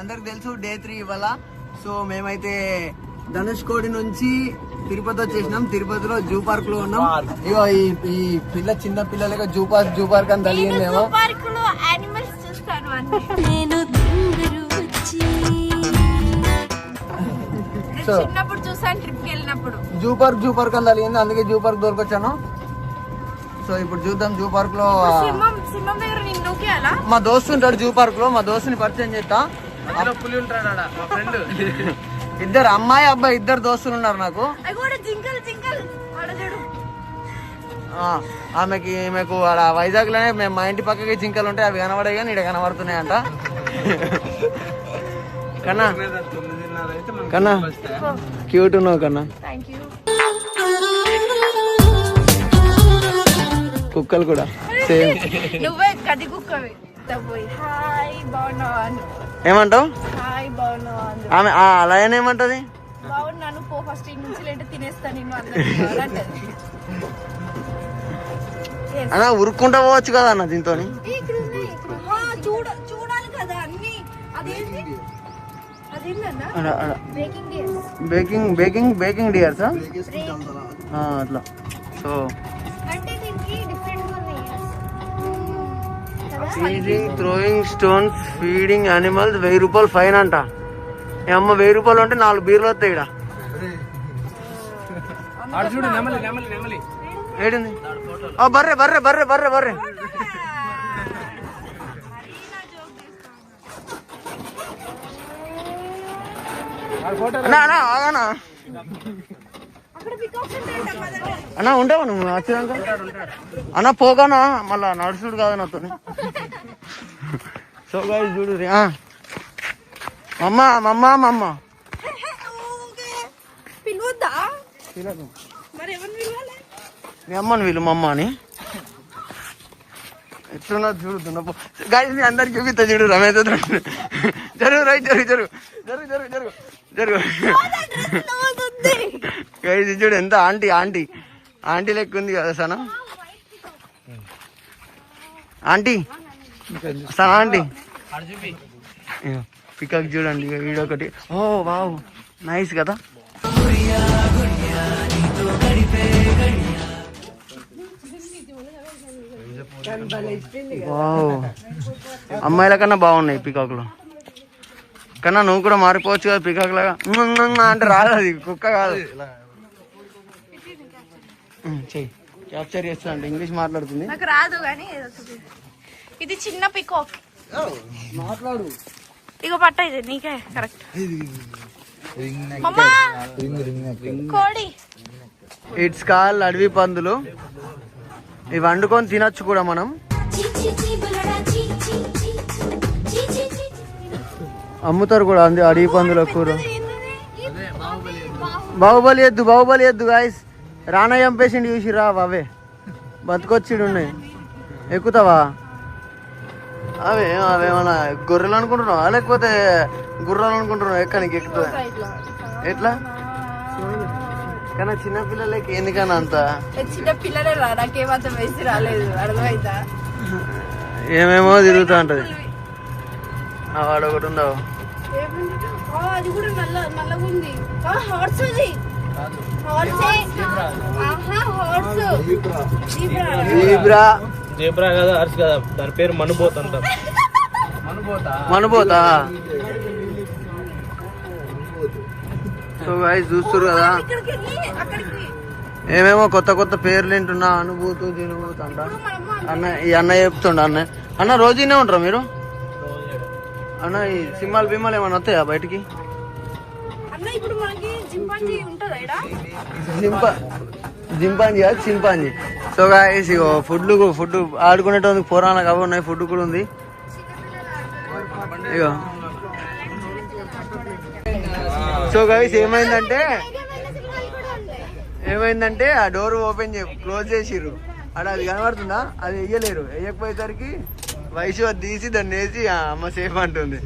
అందరికి తెలుసు day three ఇవాళ సో మేమైతే ధనుష్ కోడి నుంచి తిరుపతి వచ్చేసినాం. తిరుపతిలో జూ పార్క్లో ఉన్నాం. ఇగో ఈ ఈ పిల్ల చిన్న పిల్లలకి జూ పార్క్ జూ పార్క్ అని తెలియదేమో పార్క్లో యానిమల్స్ చూస్తాను అన్ని నేను తింగరు వచ్చి. నేను సో చిన్నప్పుడు చూసాను ట్రిప్కి వెళ్ళినప్పుడు. జూ పార్క్ జూ పార్క్ అని తెలియంది అందుకే జూ పార్క్ దొరకొచ్చాను. సో ఇప్పుడు చూద్దాం జూ పార్క్లో సింహం సింహం దగ్గర నేను నూకేయాలా? మా దోస్తు ఉంటాడు జూ పార్క్లో. మా దోస్తుని పరిచయం చేస్తా. పులి ఉంటాడు ఆడ మా ఫ్రెండ్. ఇద్దరు అమ్మాయి అబ్బాయి ఇద్దరు దోస్తులు ఉన్నారు నాకు. ఆమెకి ఈమెకు ఆడ వైజాగ్లోనే మేము మా ఇంటి పక్కకి జింకలు ఉంటాయి అవి కనబడే కానీ ఇక్కడ కనబడుతున్నాయంట. కన్నా తొమ్మిదిన్నర అయితే మనకి కన్నా క్యూట్ ఉన్నావు కన్నా. కుక్కలు కూడా సేమ్. నువ్వే గది కుక్కవి. హాయ్ బాగున్నావా? ఏమంటావు? అను ఆమె ఆ లయన్ ఏమంటది. అన్న ఉరుక్కుంటా పోవచ్చు కదా అన్న దీంతో బేకింగ్ బేకింగ్ బేకింగ్ డియర్సా అట్లా. సో అంటే దీనికి different feeding throwing stones feeding animals వెయ్యి రూపాయలు ఫైన్ అంట. అమ్మ వెయ్యి రూపాయలు అంటే నాలుగు బీర్లు వస్తాయి ఇక్కడ ఏడింది? బర్రె బర్రె బర్రె బర్రె బర్రె. అన్నా అన్నా ఉంటావు నువ్వు? వచ్చినాక? అన్న పోగానా? మళ్ళా నడుచుడు కాదు నాతో సో గాయ చూడు మమ్మ మమ్మ మమ్మ. పిలవద్దా? మీ అమ్మని వీళ్ళు మమ్మ అని. ఎట్లున్నా చూడుతున్నా గాయ మీ అందరికి చూపిస్తా చూడు రమేష్ జరుగు రైట్ జరుగు జరుగు. జరుగు జరుగు జరుగు. జరుగు. గైస్ చూడు ఎంత ఆంటీ ఆంటీ. ఆంటీ లెక్క ఉంది కదా సనా? ఆంటీ. ఆడ చూపి పికాక్ చూడండి ఒకటి. ఓ వావ్ నైస్ కదా. వావ్ అమ్మాయిల కన్నా బాగున్నాయి పికాకులు. కన్నా నువ్వు కూడా మారిపోవచ్చు కదా పికాక్ లాగా అంటే రాదు అది కుక్క కాదు. చెయ్యి. క్యాప్చర్ చేస్తా అంటే ఇంగ్లీష్ మాట్లాడుతుంది. నాకు రాదు కానీ. ఇది చిన్న పికాక్ మాట్లాడు. ఇగో పట్ట ఇది నీకే కరెక్ట్ కోడి. ఇట్స్ కాల్ అడవి పందులు. ఇవి వండుకొని తినొచ్చు కూడా మనం. అమ్ముతారు కూడా అంది అడవి పందుల కూర. బాహుబలి ఎద్దు బాహుబలి ఎద్దు గాయస్ రానా చంపేసిండు చూసిరా అవే. బతుకొచ్చిడు ఉన్నాయి ఎక్కుతావా? అవే అవేమన్నా గొర్రెలు అనుకుంటున్నావా? లేకపోతే గుర్రాలు అనుకుంటున్నావు? ఎక్కడికి ఎక్కుతా ఎట్లా? కానీ చిన్న పిల్లలకి ఎందుకని అంత? చిన్న పిల్లలే రా నాకేమంత వేసి రాలేదు. అర్థమైందా? ఏమేమో తిరుగుతూ ఉంటది. ఆ వాడు ఒకటి? ఆ, అది కూడా నల్ల నల్లగా ఉంది. హార్స్ అది. హార్స్. ఆహా హార్స్. జీబ్రా జేబ్రా కదా అర్స్ కదా దాని పేరు మనుబోత్ అంటారు మనుబోతా? సో గాయస్ చూస్తారు కదా? ఏమేమో కొత్త కొత్త పేర్లు వింటున్నా అనుభూతు దినుభూతు అంట. అన్న ఈ అన్న చెప్తుండ అన్న. అన్న రోజునే ఉంటారా మీరు? అన్న ఈ సింహాలు బిమ్మాలు ఏమైనా వస్తాయా బయటికి? అన్న ఇప్పుడు మనకి జింపా జింపాంజీ కాదు చింపాంజీ. సో గాయస్ ఇగో ఫుడ్ ఫుడ్ ఆడుకునేటందుకు పురాణాలు అవి ఉన్నాయి ఫుడ్ కూడా ఉంది. ఇగో. సో గాయస్ ఏమైందంటే ఏమైందంటే ఆ డోర్ ఓపెన్ చే క్లోజ్ చేసిర్రు. అక్కడ అది కనబడుతుందా? అది వేయలేరు వేయకపోయేసరికి వయసు తీసి దాన్ని వేసి ఆ అమ్మ సేఫ్ అంటుంది.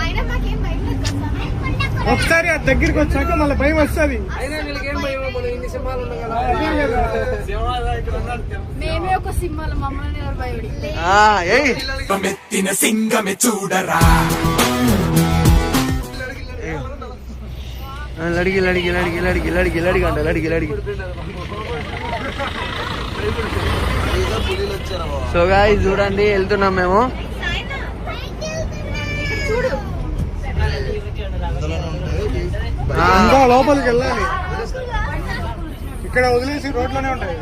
అయినా మాకేం భయం లేదు కదా ఒకసారి ఆ దగ్గరికి వచ్చాక మళ్ళీ భయం వస్తుంది. మేమే ఒక సింహాలు మమ్మల్ని ఎవరు భయపడి ఆ, ఏయ్. మెత్తిన సింగమే చూడరా. లడిగి లడిగి లడిగి లడిగి లడిగి లడిగి అంట లడిగి లడిగి. సో గాయ చూడండి వెళ్తున్నాం మేము. చూడు. ఆ, ఇంకా లోపలికి వెళ్ళాలి. ఇక్కడ వదిలేసి రోడ్లోనే ఉంటాయి.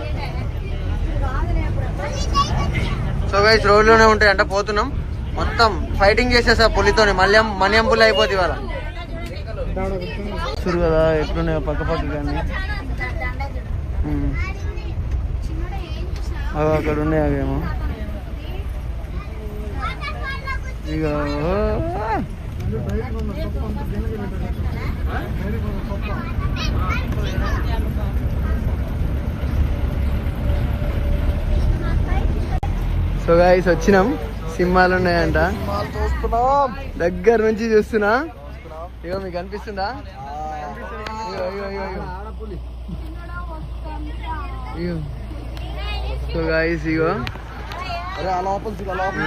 సో గైస్ రోడ్లోనే ఉంటాయి అంట పోతున్నాం. మొత్తం ఫైటింగ్ చేసేసా పులితోని మల్యం మన్యం పులి అయిపోతుంది ఇవాళ. చూడు కదా ఎట్లున్నాయో పక్క పక్క కానీ ఉమ్. అవి అక్కడ ఉన్నాయి అవేమో ఇక సో గాయస్ వచ్చినాం. సింహాలు ఉన్నాయంట. దగ్గర నుంచి చూస్తున్నా. ఇగో మీకు అనిపిస్తుందా? ఇగో, ఇగో, ఇగో, ఇగో. సో గాయస్ ఇగో.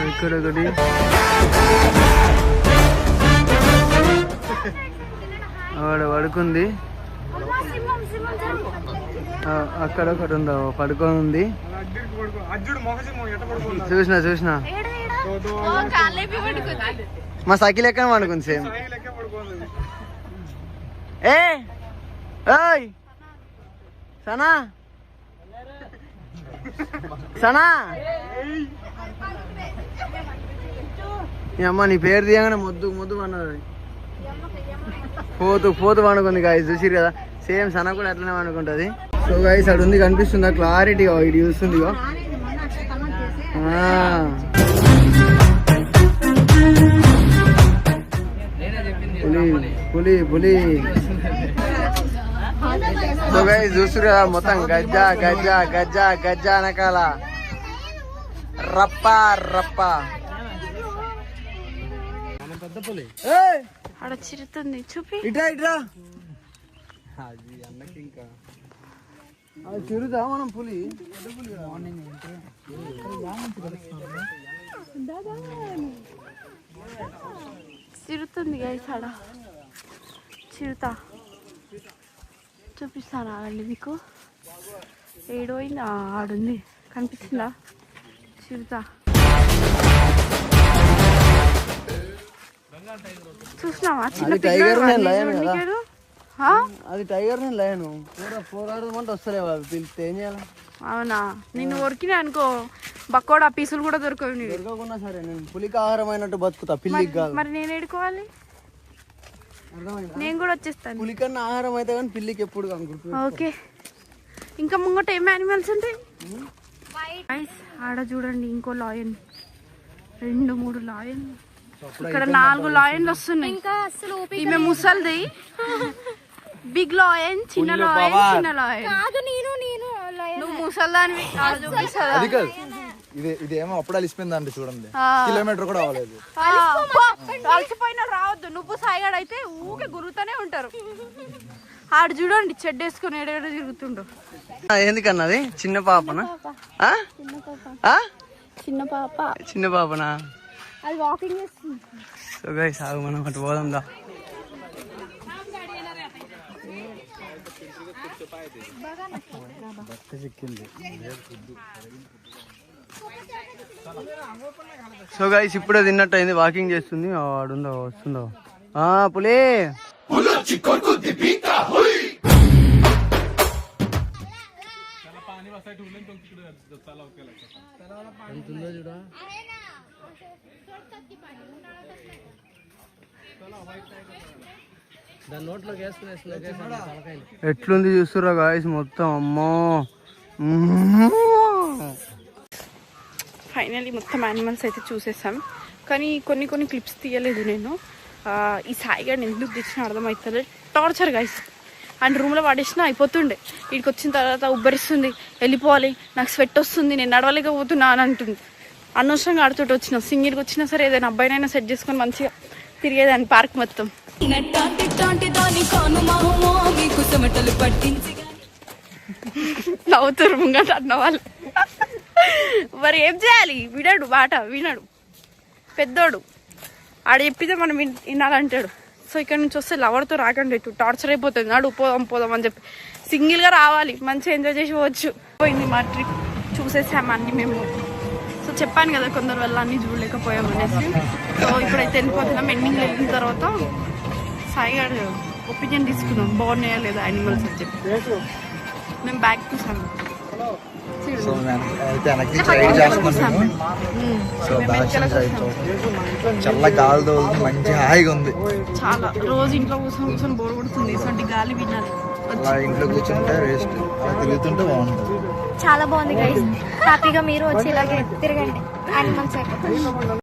ఇక్కడ ఒకటి. ఆవిడ పడుకుంది. అక్కడ ఒకటి ఉందా? పడుకొని ఉంది. చూసిన చూసిన? మా సఖి లెక్క పడుకుంది సేమ్? ఏ ఏయ్! సనా! సనా? ఈ అమ్మ నీ పేరు తీయగానే మొద్దు మొద్దు అన్నది పోతు పోతు పండుకుంది గాయ చూసిరు కదా? సేమ్ సన కూడా అట్లనే పండుకుంటది సో గాయస్ అడు ఉంది కనిపిస్తుందా క్లారిటీ ఇది చూస్తుందిగో ఆ. పులి పులి పులి. సో గైస్ చూస్తురు కదా మొత్తం గజ్జ గజ్జ గజ్జ గజ్జ అనకాల రప్ప రప్ప. ఆడ చిరుతుంది. చూపి. ఇట్రా ఇట్రా. అది అన్నకి ఇంకా. అది తిరుగుతా మనం పులి? చిరుతుంది గైస్ ఆడ. చిరుత. చూపిస్తాను ఆగండి మీకు? ఏడోయింది ఆడుంది. కనిపిస్తుందా? చిరుత చూసినావా? చిన్న. ఆ? అది టైగర్ నేను పూర పోరాడమంటే వస్తలేవు అవి పిలిస్తే ఏం చేయాలి? అవునా? నిన్ను కొరికినా అనుకో బక్కోడు పీసులు కూడా దొరకవు దొరకకుండా సరే నేను పులికి ఆహారం అయినట్టు బతుకుతా. పిల్లికి కాదు. మరి నేను ఎడుకోవాలి అర్థమైందా నేను కూడా వచ్చేస్తాను. పులికన్నా ఆహారం అయితే కానీ పిల్లికి ఎప్పుడు ఓకే. ఇంకా ముంగట ఏం యానిమల్స్ ఉంటాయి? ఆడ చూడండి ఇంకో లాయన్ రెండు మూడు లాయన్ ఇక్కడ నాలుగు లాయన్లు వస్తున్నాయి. ఇంకా అసలు ఈమె ముసల్ది బిగ్ లాయన్ చిన్న లాయన్ చిన్న లాయన్ కాదు నేను నేను నువ్వు ముసల్దానివి ఆడ కాదు ఇది ఇదేమో అప్పుడు అలిసిపోయిందండి చూడండి. కిలోమీటర్ కూడా అవ్వలేదు. అలసిపోయినా రావద్దు. నువ్వు సాయిగాడు అయితే ఊకే గురుగుతూనే ఉంటారు. ఆడు చూడండి చెడ్డ వేసుకొని ఏడేడ తిరుగుతుండు. ఎందుకన్నది చిన్న పాపనా? ఆ? ఆ? చిన్న పాప. చిన్న పాపనా? అది వాకింగ్ చేస్తుంది. సో గైస్ ఆగు మనం అటు పోదాం దా. సో గైస్ ఇప్పుడే తిన్నట్టు అయింది వాకింగ్ చేస్తుంది ఆడుందో వస్తుందో? ఆ పులి! ఎట్లుంది చూస్తురా గాయస్ మొత్తం అమ్మో. మ్మ్. ఫైనలీ మొత్తం యానిమల్స్ అయితే చూసేసాం. కానీ కొన్ని కొన్ని క్లిప్స్ తీయలేదు నేను. ఈ సాయిగాడిని ఎందుకు తెచ్చిన అర్థమవుతుంది టార్చర్ గైస్ అండ్ రూమ్లో పడేసిన అయిపోతుండే. వీడికి వచ్చిన తర్వాత ఉబ్బరిస్తుంది. వెళ్ళిపోవాలి. నాకు స్వెట్ వస్తుంది. నేను నడవలేకపోతున్నా అని అంటుంది అనవసరంగా ఆడుతుంటే వచ్చిన సింగిల్కి వచ్చినా సరే ఏదైనా అబ్బాయినైనా సెట్ చేసుకొని మంచిగా తిరిగేదాన్ని పార్క్ మొత్తం. నవ్వుతారు ముంగట అన్న వాళ్ళు మరి ఏం చేయాలి? వినడు మాట వినడు. పెద్దోడు. ఆడ చెప్పితే మనం వినాలంటాడు. సో ఇక్కడ నుంచి వస్తే లవర్తో రాకండి ఇటు టార్చర్ అయిపోతుంది. నాడు పోదాం పోదాం అని చెప్పి. సింగిల్గా రావాలి. మంచిగా ఎంజాయ్ చేసి పోవచ్చు. పోయింది మా ట్రిప్. చూసేసాము అన్ని మేము. సో చెప్పాను కదా కొందరు వల్ల అన్ని చూడలేకపోయాం అనేసి. సో ఇప్పుడైతే వెళ్ళిపోతున్నాం. ఎండింగ్ వెళ్ళిన తర్వాత సాయిగాడు ఒపీనియన్ తీసుకున్నాం బాగున్నాయా లేదా? యానిమల్స్ అని చెప్పి. మేము బ్యాక్ చూసాము సో అయితే వెనక్కి ట్రై చేస్తున్నాను నేను. సో దాచిన చల్ల గాలి తోలుతుంది మంచి హాయిగా ఉంది. చాలా రోజు ఇంట్లో కూర్చొని కూర్చొని బోర్ కొడుతుంది. ఇటువంటి గాలి వినాలి. అలా ఇంట్లో కూర్చుంటే వేస్ట్ అలా తిరుగుతుంటే బాగుంటుంది. చాలా బాగుంది గైస్ హ్యాపీగా మీరు వచ్చి ఇలాగే తిరగండి. యానిమల్స్ అయిపోతుంది